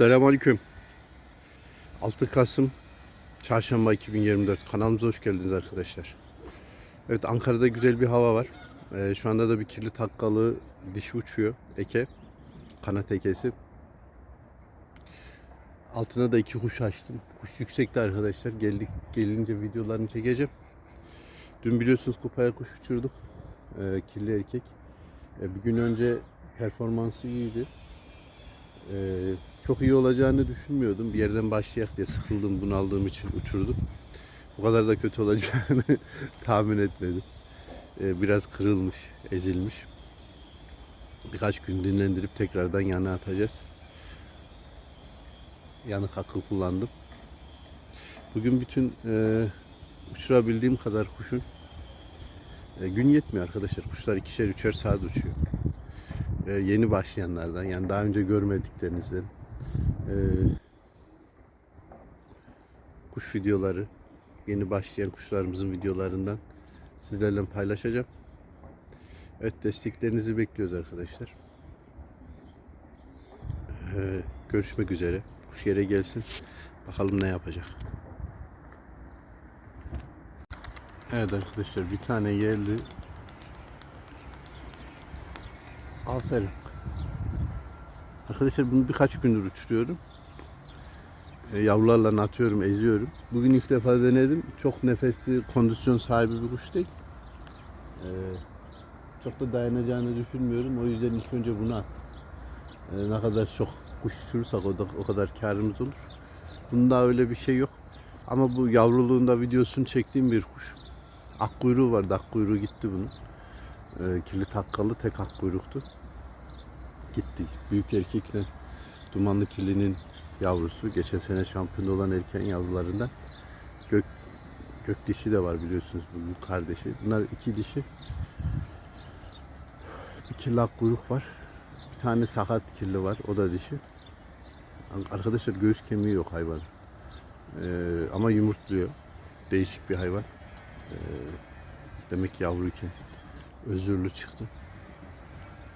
Selamünaleyküm. 6 Kasım Çarşamba 2024 kanalımıza hoş geldiniz arkadaşlar. Evet Ankara'da güzel bir hava var. Ee, şu anda da bir kirli takkalı dişi uçuyor. Eke. Kanat ekesi. Altına da iki kuş açtım. Kuş yüksekte arkadaşlar. Geldik gelince videolarını çekeceğim. Dün biliyorsunuz kupaya kuş uçurduk. Ee, kirli erkek. Ee, bir gün önce performansı iyiydi. Ee, çok iyi olacağını düşünmüyordum. Bir yerden başlayak diye sıkıldım, bunaldığım için uçurdum. Bu kadar da kötü olacağını tahmin etmedim. Ee, biraz kırılmış, ezilmiş. Birkaç gün dinlendirip tekrardan yana atacağız. Yanık hakkı kullandım. Bugün bütün e, uçurabildiğim kadar kuşun e, gün yetmiyor arkadaşlar. Kuşlar ikişer üçer saat uçuyor e, yeni başlayanlardan yani daha önce görmediklerinizden e, kuş videoları yeni başlayan kuşlarımızın videolarından sizlerle paylaşacağım. Evet desteklerinizi bekliyoruz arkadaşlar. E, görüşmek üzere. Kuş yere gelsin. Bakalım ne yapacak. Evet arkadaşlar bir tane geldi. Aferin. Arkadaşlar bunu birkaç gündür uçuruyorum. E, yavrularla atıyorum, eziyorum. Bugün ilk defa denedim. Çok nefesli, kondisyon sahibi bir kuş değil. E, çok da dayanacağını düşünmüyorum. O yüzden ilk önce bunu attım. E, ne kadar çok kuş uçurursak o, da, o kadar karımız olur. Bunda öyle bir şey yok. Ama bu yavruluğunda videosunu çektiğim bir kuş. Ak kuyruğu vardı. Ak kuyruğu gitti bunun. E, kirli takkalı tek ak kuyruktu gitti. Büyük erkekle dumanlı kirlinin yavrusu. Geçen sene şampiyon olan erken yavrularından. Gök, gök dişi de var biliyorsunuz bu kardeşi. Bunlar iki dişi. Bir kirli ak kuyruk var. Bir tane sakat kirli var. O da dişi. Arkadaşlar göğüs kemiği yok hayvan. Ee, ama yumurtluyor. Değişik bir hayvan. Ee, demek yavruyken özürlü çıktı.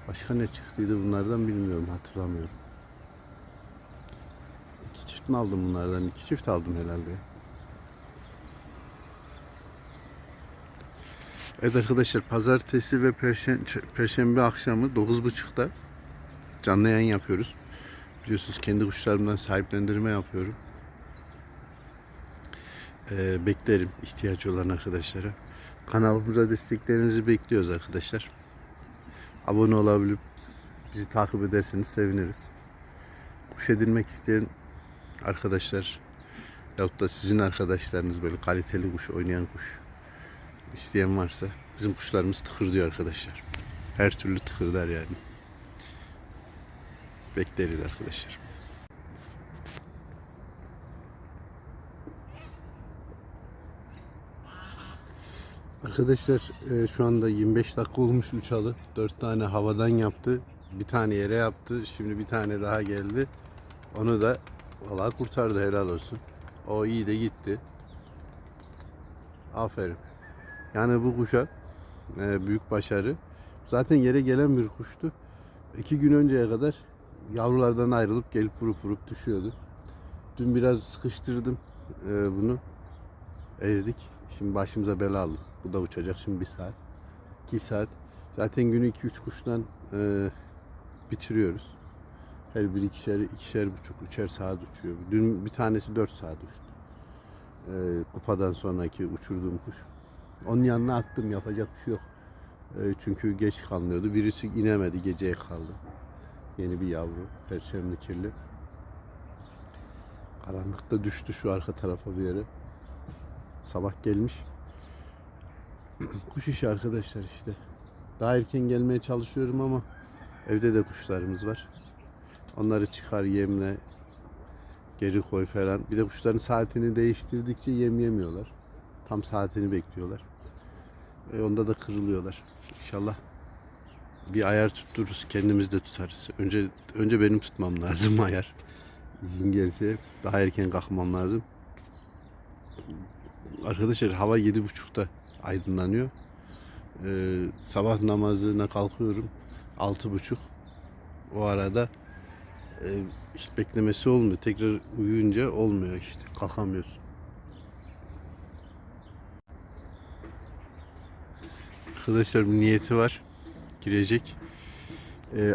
Başka ne çıktıydı bunlardan bilmiyorum hatırlamıyorum. İki çift mi aldım bunlardan? İki çift aldım herhalde. Evet arkadaşlar pazartesi ve perşembe, perşembe akşamı 9.30'da canlı yayın yapıyoruz. Biliyorsunuz kendi kuşlarımdan sahiplendirme yapıyorum. Ee, beklerim ihtiyacı olan arkadaşlara. Kanalımıza desteklerinizi bekliyoruz arkadaşlar abone olabilip bizi takip ederseniz seviniriz. Kuş edinmek isteyen arkadaşlar yahut da sizin arkadaşlarınız böyle kaliteli kuş oynayan kuş isteyen varsa bizim kuşlarımız tıkır diyor arkadaşlar. Her türlü tıkırdar yani. Bekleriz arkadaşlar. Arkadaşlar e, şu anda 25 dakika olmuş uçalı. 4 tane havadan yaptı. Bir tane yere yaptı. Şimdi bir tane daha geldi. Onu da vallahi kurtardı helal olsun. O iyi de gitti. Aferin. Yani bu kuşa e, büyük başarı. Zaten yere gelen bir kuştu. İki gün önceye kadar yavrulardan ayrılıp gelip vurup vurup düşüyordu. Dün biraz sıkıştırdım e, bunu. Ezdik. Şimdi başımıza bela aldık. Bu da uçacak şimdi bir saat. iki saat. Zaten günü iki üç kuştan e, bitiriyoruz. Her bir ikişer, ikişer buçuk, üçer saat uçuyor. Dün bir tanesi dört saat uçtu. E, kupadan sonraki uçurduğum kuş. Onun yanına attım yapacak bir şey yok. E, çünkü geç kalmıyordu. Birisi inemedi geceye kaldı. Yeni bir yavru. Perçemli kirli. Karanlıkta düştü şu arka tarafa bir yere. Sabah gelmiş. Kuş işi arkadaşlar işte. Daha erken gelmeye çalışıyorum ama evde de kuşlarımız var. Onları çıkar yemle geri koy falan. Bir de kuşların saatini değiştirdikçe yem yemiyorlar. Tam saatini bekliyorlar. E onda da kırılıyorlar. İnşallah bir ayar tuttururuz. Kendimiz de tutarız. Önce önce benim tutmam lazım ayar. İzin gelirse daha erken kalkmam lazım. Arkadaşlar hava yedi buçukta aydınlanıyor. Ee, sabah namazına kalkıyorum. Altı buçuk. O arada e, hiç beklemesi olmuyor. Tekrar uyuyunca olmuyor işte. Kalkamıyorsun. Arkadaşlar bir niyeti var. Girecek.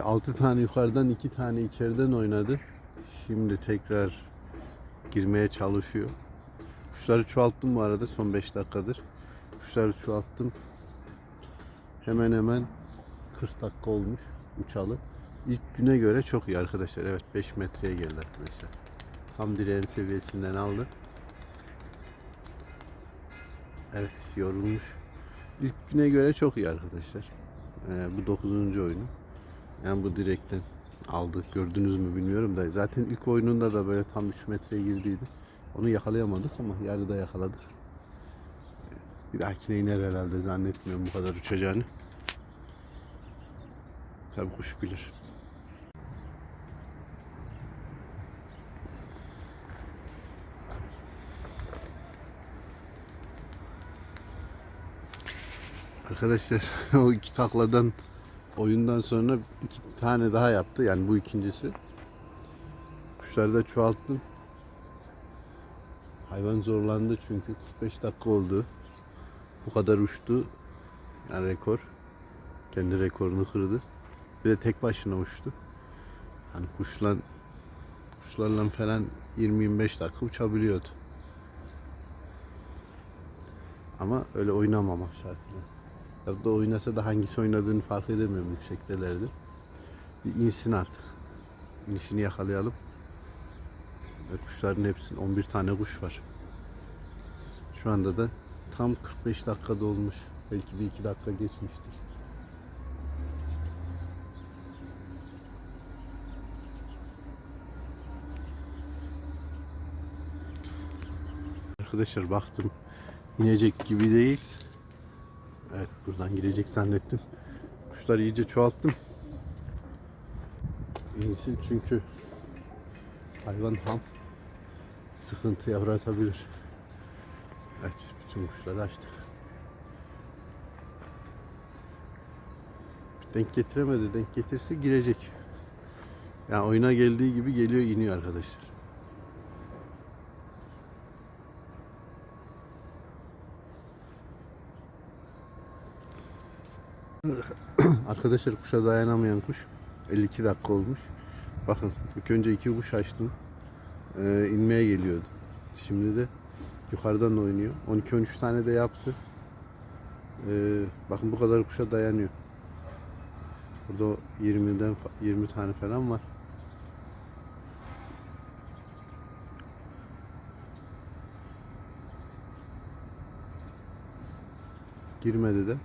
6 tane yukarıdan 2 tane içeriden oynadı. Şimdi tekrar girmeye çalışıyor. Kuşları çoğalttım bu arada son 5 dakikadır. Kuşları çoğalttım. Hemen hemen 40 dakika olmuş uçalı. İlk güne göre çok iyi arkadaşlar. Evet 5 metreye geldi arkadaşlar. Tam direğin seviyesinden aldı. Evet yorulmuş. İlk güne göre çok iyi arkadaşlar. Ee, bu 9. oyunu. Yani bu direkten aldı. Gördünüz mü bilmiyorum da. Zaten ilk oyununda da böyle tam 3 metreye girdiydi. Onu yakalayamadık ama yarıda yakaladık. Bir dahakine iner herhalde zannetmiyorum bu kadar uçacağını. Tabii kuş bilir. Arkadaşlar o iki takladan oyundan sonra iki tane daha yaptı. Yani bu ikincisi. Kuşları da çoğalttım. Hayvan zorlandı çünkü 45 dakika oldu. Bu kadar uçtu. Yani rekor. Kendi rekorunu kırdı. Bir de tek başına uçtu. Hani kuşla kuşlarla falan 20-25 dakika uçabiliyordu. Ama öyle oynamamak şartıyla. Ya da oynasa da hangisi oynadığını fark edemiyorum yüksektelerde. Bir insin artık. İnişini yakalayalım. Ve kuşların hepsinin 11 tane kuş var. Şu anda da tam 45 dakikada olmuş. Belki bir iki dakika geçmiştir. Arkadaşlar baktım inecek gibi değil. Evet buradan girecek zannettim. Kuşları iyice çoğalttım. İnsin çünkü hayvan ham sıkıntı yaratabilir. Evet bütün kuşları açtık. Denk getiremedi. Denk getirse girecek. Yani oyuna geldiği gibi geliyor iniyor arkadaşlar. Arkadaşlar kuşa dayanamayan kuş 52 dakika olmuş. Bakın ilk önce iki kuş açtım. Ee, inmeye geliyordu. Şimdi de yukarıdan oynuyor. 12-13 tane de yaptı. Ee, bakın bu kadar kuşa dayanıyor. Burada 20'den fa- 20 tane falan var. Girmedi de.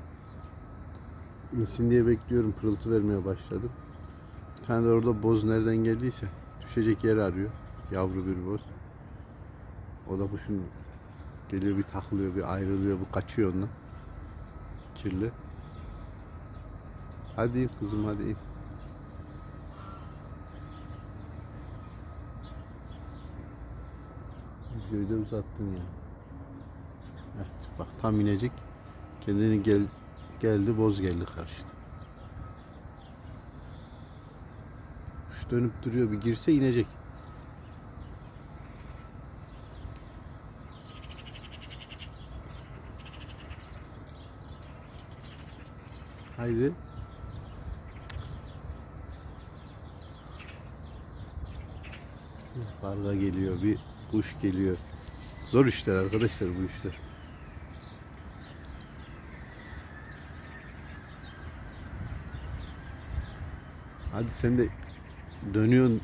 İnsin diye bekliyorum. Pırıltı vermeye başladım. Bir tane de orada boz nereden geldiyse düşecek yer arıyor. Yavru bir boz. O da kuşun geliyor bir takılıyor bir ayrılıyor bu kaçıyor ondan. Kirli. Hadi in kızım hadi in. Videoyu da uzattın ya. Evet bak tam inecek. Kendini gel geldi boz geldi karşıda. Kuş dönüp duruyor bir girse inecek. Haydi. Karga geliyor, bir kuş geliyor. Zor işler arkadaşlar bu işler. Hadi sen de dönüyorsun.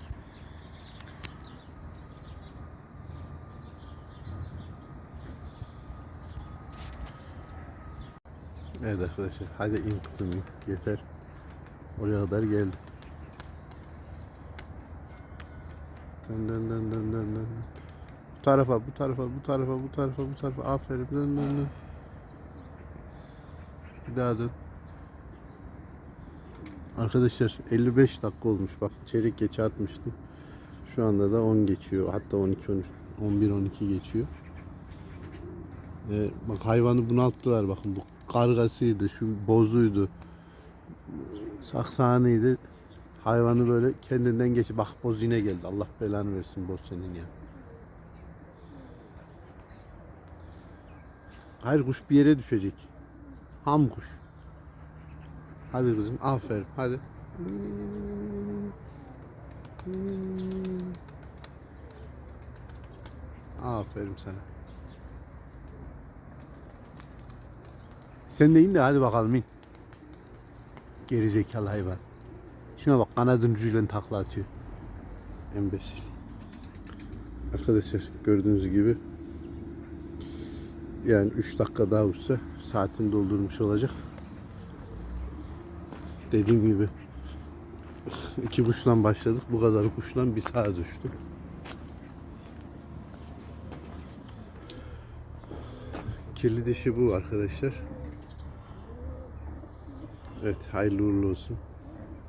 Evet arkadaşlar hadi in kızım in. Yeter. Oraya kadar geldi. Dön dön dön dön dön dön. Bu tarafa bu tarafa bu tarafa bu tarafa bu tarafa aferin dön dön dön. Bir daha dön. Arkadaşlar 55 dakika olmuş. Bak çeyrek geçe atmıştım. Şu anda da 10 geçiyor. Hatta 12 13 11 12 geçiyor. Ee, bak hayvanı bunalttılar bakın bu kargasıydı, şu bozuydu. Saksanıydı. Hayvanı böyle kendinden geçi. Bak boz yine geldi. Allah belanı versin boz senin ya. Hayır kuş bir yere düşecek. Ham kuş. Hadi kızım aferin hadi. Aferin sana. Sen de in de hadi bakalım in. Geri zekalı hayvan. Şuna bak kanadın ucuyla takla atıyor. Embesil. Arkadaşlar gördüğünüz gibi yani 3 dakika daha uçsa saatini doldurmuş olacak. Dediğim gibi iki kuşla başladık. Bu kadar kuşla bir saat uçtu. Kirli dişi bu arkadaşlar. Evet hayırlı uğurlu olsun.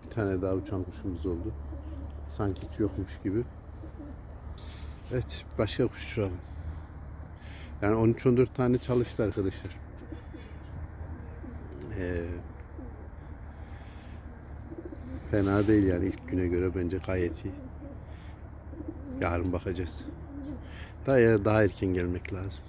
Bir tane daha uçan kuşumuz oldu. Sanki hiç yokmuş gibi. Evet başka kuş uçuralım. Yani 13-14 tane çalıştı arkadaşlar. Ee, fena değil yani ilk güne göre bence gayet iyi. Yarın bakacağız. Daha daha erken gelmek lazım.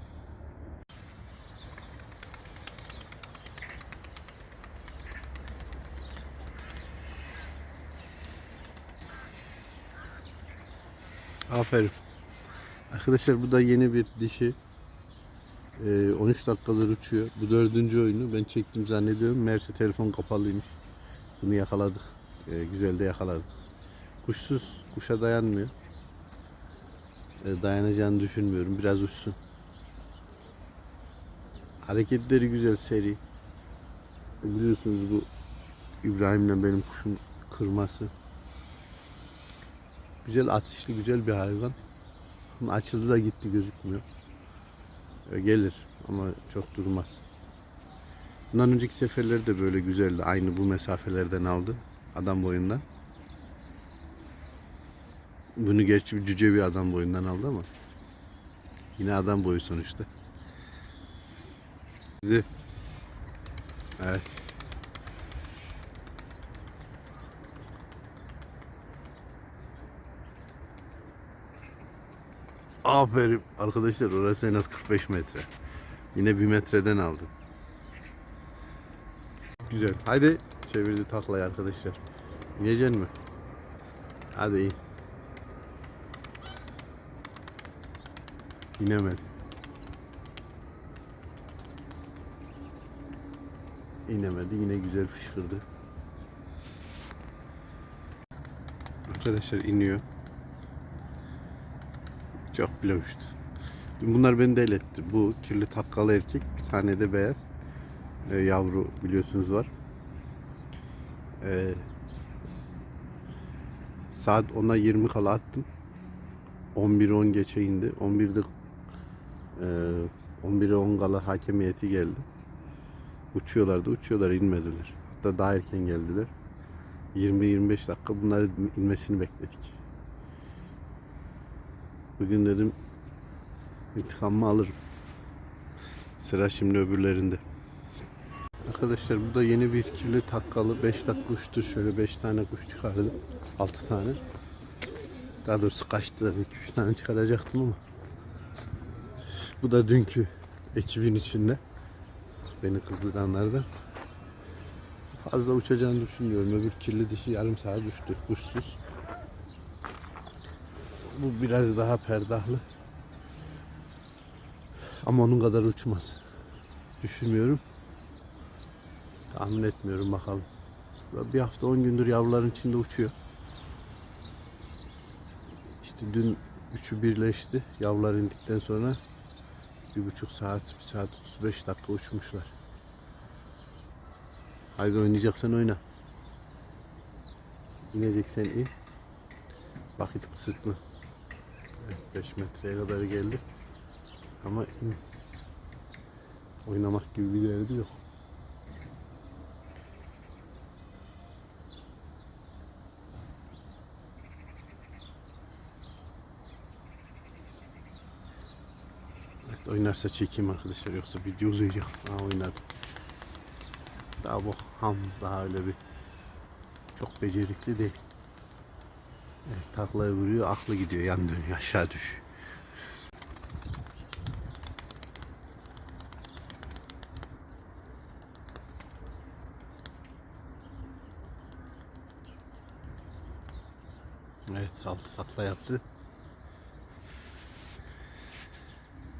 Aferin. Arkadaşlar bu da yeni bir dişi. Ee, 13 dakikadır uçuyor. Bu dördüncü oyunu ben çektim zannediyorum. Meğerse telefon kapalıymış. Bunu yakaladık. Ee, güzel de yakaladık. Kuşsuz. Kuşa dayanmıyor. Ee, dayanacağını düşünmüyorum. Biraz uçsun. Hareketleri güzel seri. Biliyorsunuz bu İbrahim'le benim kuşum kırması. Güzel ateşli güzel bir hayvan. Ama açıldı da gitti gözükmüyor. E, Gelir ama çok durmaz. Bundan önceki seferleri de böyle güzeldi. Aynı bu mesafelerden aldı. Adam boyundan. Bunu gerçi bir cüce bir adam boyundan aldı ama. Yine adam boyu sonuçta. Evet. Aferin arkadaşlar orası en az 45 metre. Yine bir metreden aldı. Güzel. Haydi çevirdi taklayı arkadaşlar. İneceksin mi? Hadi in. İnemedi. İnemedi. Yine güzel fışkırdı. Arkadaşlar iniyor. Çok bile uçtu. Bunlar beni deli etti. Bu kirli takkalı erkek. Bir tane de beyaz. Ee, yavru biliyorsunuz var. Ee, saat 10'a 20 kala attım. 11'e 10 geçe indi. 11'de e, 11'e 10 kala hakem heyeti geldi. Uçuyorlardı. Uçuyorlar inmediler. Hatta daha erken geldiler. 20-25 dakika bunların inmesini bekledik. Bugün dedim intikamımı alırım. Sıra şimdi öbürlerinde. Arkadaşlar bu da yeni bir kirli takkalı 5 dakika uçtu. Şöyle 5 tane kuş çıkardım. 6 tane. Daha doğrusu kaçtı. 2-3 tane çıkaracaktım ama. Bu da dünkü ekibin içinde. Beni kızdıranlardan. Fazla uçacağını düşünmüyorum. Öbür kirli dişi yarım saat uçtu. Kuşsuz. Bu biraz daha perdahlı. Ama onun kadar uçmaz. Düşünmüyorum. Tahmin etmiyorum bakalım. Bir hafta 10 gündür yavruların içinde uçuyor. İşte dün üçü birleşti. Yavrular indikten sonra bir buçuk saat, bir saat 35 dakika uçmuşlar. Haydi oynayacaksan oyna. İneceksen in. Vakit kısıtlı. Evet, 5 metreye kadar geldi. Ama. Oynamak gibi bir derdi yok. Evet, oynarsa çekeyim arkadaşlar yoksa video uzayacak. Ha oynadı. Daha bu ham daha öyle bir çok becerikli değil. Evet, taklayı vuruyor, aklı gidiyor, yan dönüyor, aşağı düşüyor. Evet, altı takla yaptı.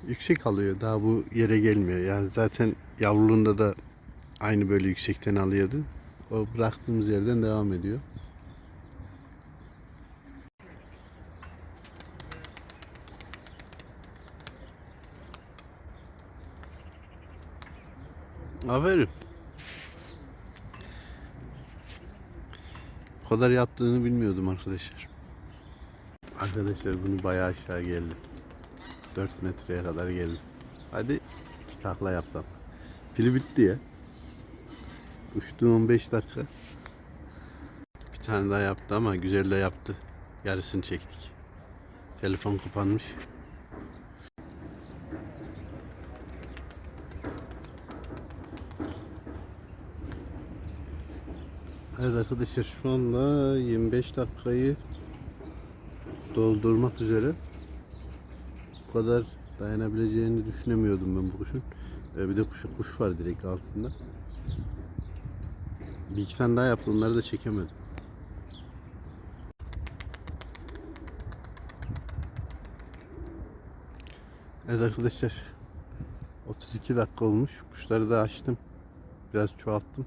Yüksek alıyor, daha bu yere gelmiyor. Yani zaten yavruluğunda da aynı böyle yüksekten alıyordu. O bıraktığımız yerden devam ediyor. Aferin. Bu kadar yaptığını bilmiyordum arkadaşlar. Arkadaşlar bunu bayağı aşağı geldi. 4 metreye kadar geldi. Hadi iki takla yaptım. Pili bitti ya. Uçtu 15 dakika. Bir tane daha yaptı ama güzel de yaptı. Yarısını çektik. Telefon kapanmış. Evet arkadaşlar şu anda 25 dakikayı doldurmak üzere. Bu kadar dayanabileceğini düşünemiyordum ben bu kuşun. Ee, bir de kuş, kuş var direkt altında. Bir iki tane daha yaptım onları da çekemedim. Evet arkadaşlar 32 dakika olmuş. Kuşları da açtım. Biraz çoğalttım.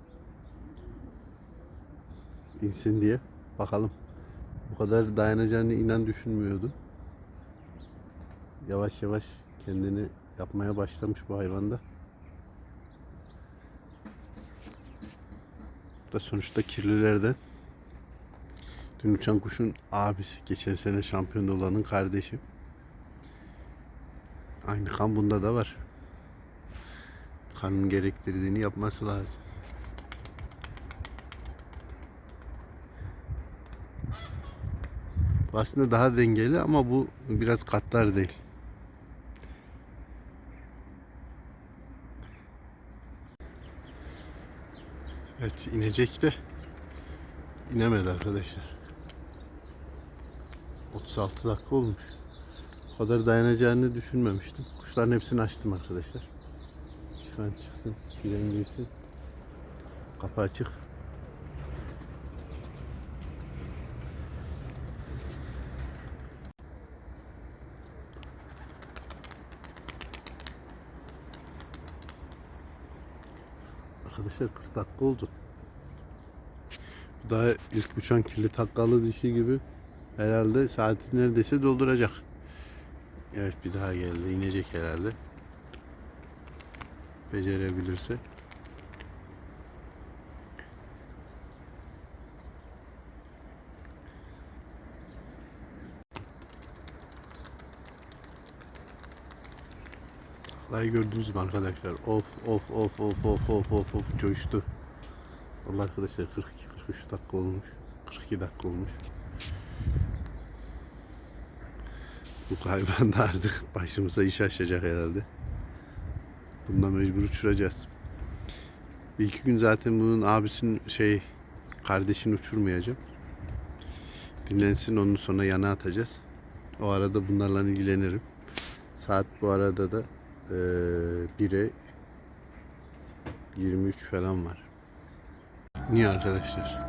İnsin diye. Bakalım. Bu kadar dayanacağını inan düşünmüyordum. Yavaş yavaş kendini yapmaya başlamış bu hayvanda. Bu da sonuçta kirlilerden. Dün uçan kuşun abisi. Geçen sene şampiyon olanın kardeşi. Aynı kan bunda da var. Kanın gerektirdiğini yapması lazım. Aslında daha dengeli ama bu biraz katlar değil. Evet inecek de inemedi arkadaşlar. 36 dakika olmuş. Bu kadar dayanacağını düşünmemiştim. Kuşların hepsini açtım arkadaşlar. Çıkan çıksın, giren girsin. Kapı açık. Arkadaşlar 40 dakika oldu. Bu Daha ilk uçan kirli takkalı dişi gibi herhalde saati neredeyse dolduracak. Evet bir daha geldi. inecek herhalde. Becerebilirse. Vallahi gördünüz mü arkadaşlar? Of of of of of of of of coştu. Vallahi arkadaşlar 42 43 dakika olmuş. 42 dakika olmuş. Bu hayvan da artık başımıza iş açacak herhalde. Bundan mecbur uçuracağız. Bir iki gün zaten bunun abisinin şey kardeşini uçurmayacağım. Dinlensin onun sonra yana atacağız. O arada bunlarla ilgilenirim. Saat bu arada da eee 1'e 23 falan var. Niye arkadaşlar?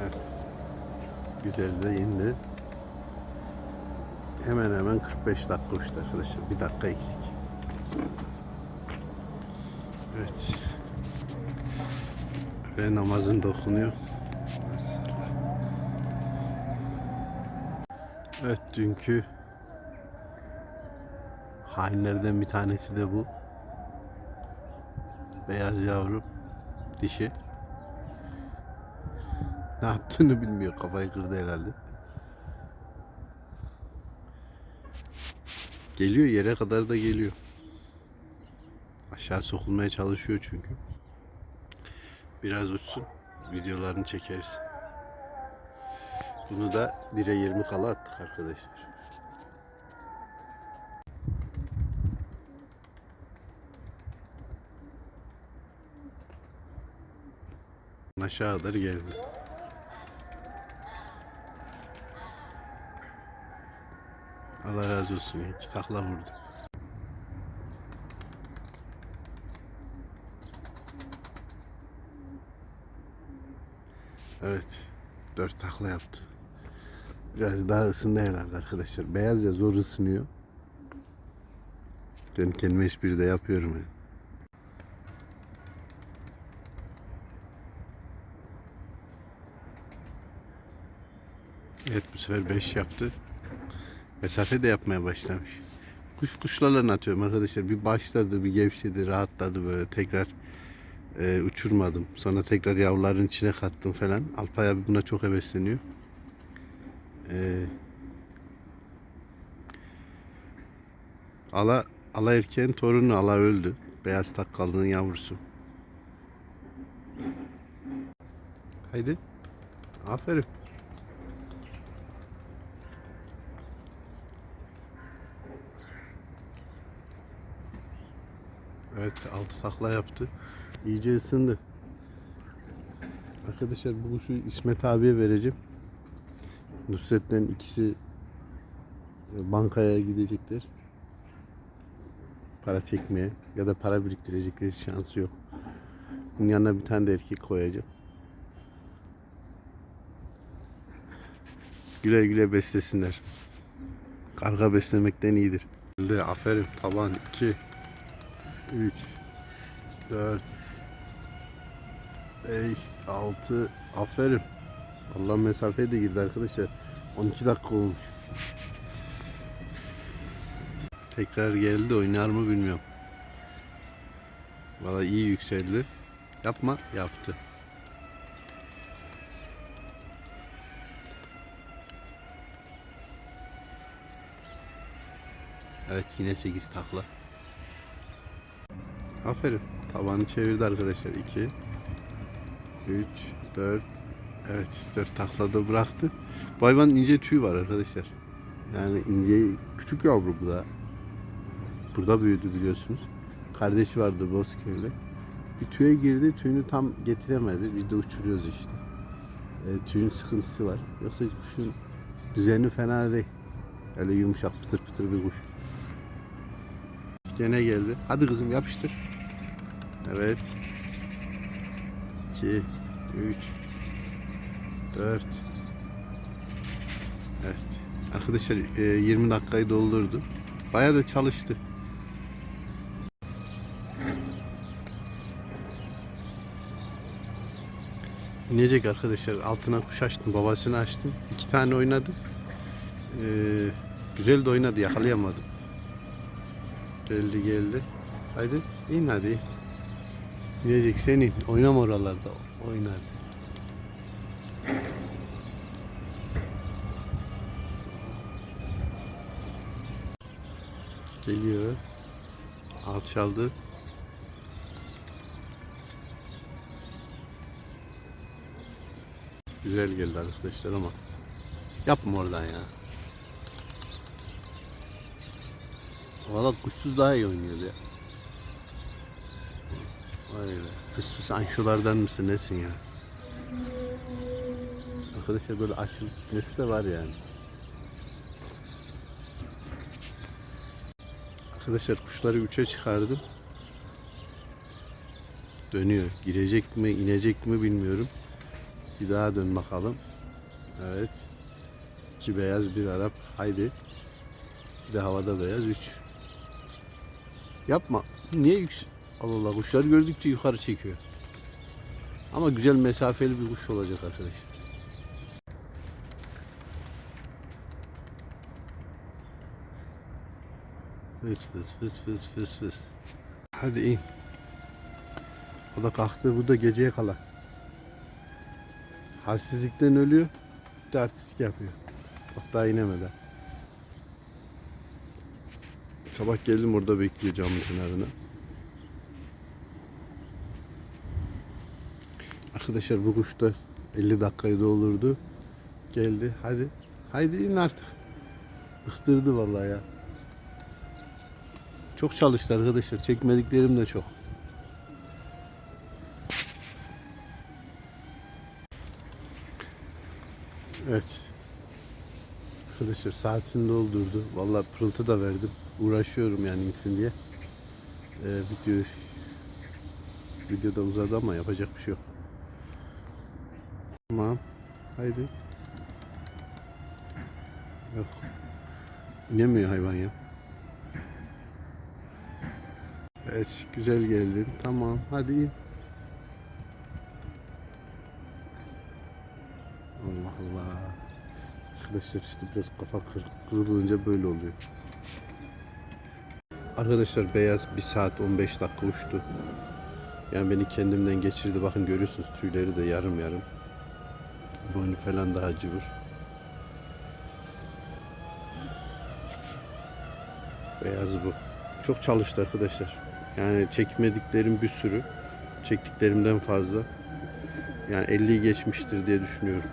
Evet. Güzel de indi. Hemen hemen 45 dakika uçtu arkadaşlar. Bir dakika eksik. Evet. Ve namazın dokunuyor. Evet dünkü hainlerden bir tanesi de bu. Beyaz yavru dişi. Ne yaptığını bilmiyor. Kafayı kırdı herhalde. Geliyor yere kadar da geliyor. Aşağı sokulmaya çalışıyor çünkü. Biraz uçsun. Videolarını çekeriz. Bunu da 1'e 20 kala attık arkadaşlar. Aşağıdır geldi. Allah razı olsun. İki takla vurdu. Evet. Dört takla yaptı. Biraz daha ısındı herhalde arkadaşlar. Beyaz ya zor ısınıyor. Ben kendime espri de yapıyorum yani. Evet bu sefer 5 yaptı. Mesafe de yapmaya başlamış. Kuş kuşlarla atıyorum arkadaşlar. Bir başladı, bir gevşedi, rahatladı böyle tekrar e, uçurmadım. Sonra tekrar yavruların içine kattım falan. Alpay abi buna çok hevesleniyor. E, ala ala erkeğin torunu ala öldü. Beyaz takkallının yavrusu. Haydi. Aferin. Evet altı takla yaptı. İyice ısındı. Arkadaşlar bu kuşu İsmet abiye vereceğim. Nusret'ten ikisi e, bankaya gidecekler. Para çekmeye ya da para biriktirecekleri şansı yok. Bunun yanına bir tane de erkek koyacağım. Güle güle beslesinler. Karga beslemekten iyidir. Aferin taban 2 3 4 5 6 aferin. Allah mesafeye de girdi arkadaşlar. 12 dakika olmuş. Tekrar geldi oynar mı bilmiyorum. Valla iyi yükseldi. Yapma yaptı. Evet yine 8 takla. Aferin. Tabanı çevirdi arkadaşlar. 2 3 4 Evet 4 taklada bıraktı. Bu hayvanın ince tüyü var arkadaşlar. Yani ince küçük yavru bu da. Burada büyüdü biliyorsunuz. Kardeşi vardı Bozkirli. Bir tüye girdi. Tüyünü tam getiremedi. Biz de uçuruyoruz işte. E, tüyün sıkıntısı var. Yoksa kuşun düzeni fena değil. Öyle yumuşak pıtır pıtır bir kuş. Gene geldi. Hadi kızım yapıştır. Evet. 2 3 4 Evet. Arkadaşlar e, 20 dakikayı doldurdu. Bayağı da çalıştı. İnecek arkadaşlar. Altına kuş açtım. Babasını açtım. İki tane oynadı. Ee, güzel de oynadı. Yakalayamadım. Geldi geldi. Haydi in hadi. İnecek senin. Oynama oralarda. Oyna hadi. Geliyor. Alçaldı. Güzel geldi arkadaşlar ama yapma oradan ya. Valla kuşsuz daha iyi oynuyordu ya. Vay be. Fıs fıs anşolardan mısın nesin ya? Arkadaşlar böyle açılıp gitmesi de var yani. Arkadaşlar kuşları üçe çıkardım. Dönüyor. Girecek mi, inecek mi bilmiyorum. Bir daha dön bakalım. Evet. İki beyaz, bir Arap. Haydi. Bir de havada beyaz, üç. Yapma. Niye yüksek? Allah Allah kuşlar gördükçe yukarı çekiyor. Ama güzel mesafeli bir kuş olacak arkadaşlar. Fıs fıs fıs fıs fıs fıs. Hadi in. O da kalktı. Bu da geceye kalan. Halsizlikten ölüyor. Bir de artistik yapıyor. Bak daha inemedi. Sabah geldim orada bekliyor camın kenarına. Arkadaşlar bu kuş da 50 dakikayı doldurdu. Geldi. Hadi. Haydi in artık. Bıktırdı vallahi ya. Çok çalıştı arkadaşlar. Çekmediklerim de çok. Evet. Arkadaşlar saatini doldurdu. Vallahi pırıltı da verdim. Uğraşıyorum yani insin diye. Ee, video videoda uzadı ama yapacak bir şey yok. Tamam. Haydi. Yok. İnemiyor hayvan ya. Evet, güzel geldin. Tamam, hadi in. Allah Allah. Arkadaşlar işte biraz kafa kır, kırılınca böyle oluyor. Arkadaşlar beyaz 1 saat 15 dakika uçtu. Yani beni kendimden geçirdi. Bakın görüyorsunuz tüyleri de yarım yarım. Boynu falan daha cıvır. Beyaz bu. Çok çalıştı arkadaşlar. Yani çekmediklerim bir sürü. Çektiklerimden fazla. Yani 50'yi geçmiştir diye düşünüyorum.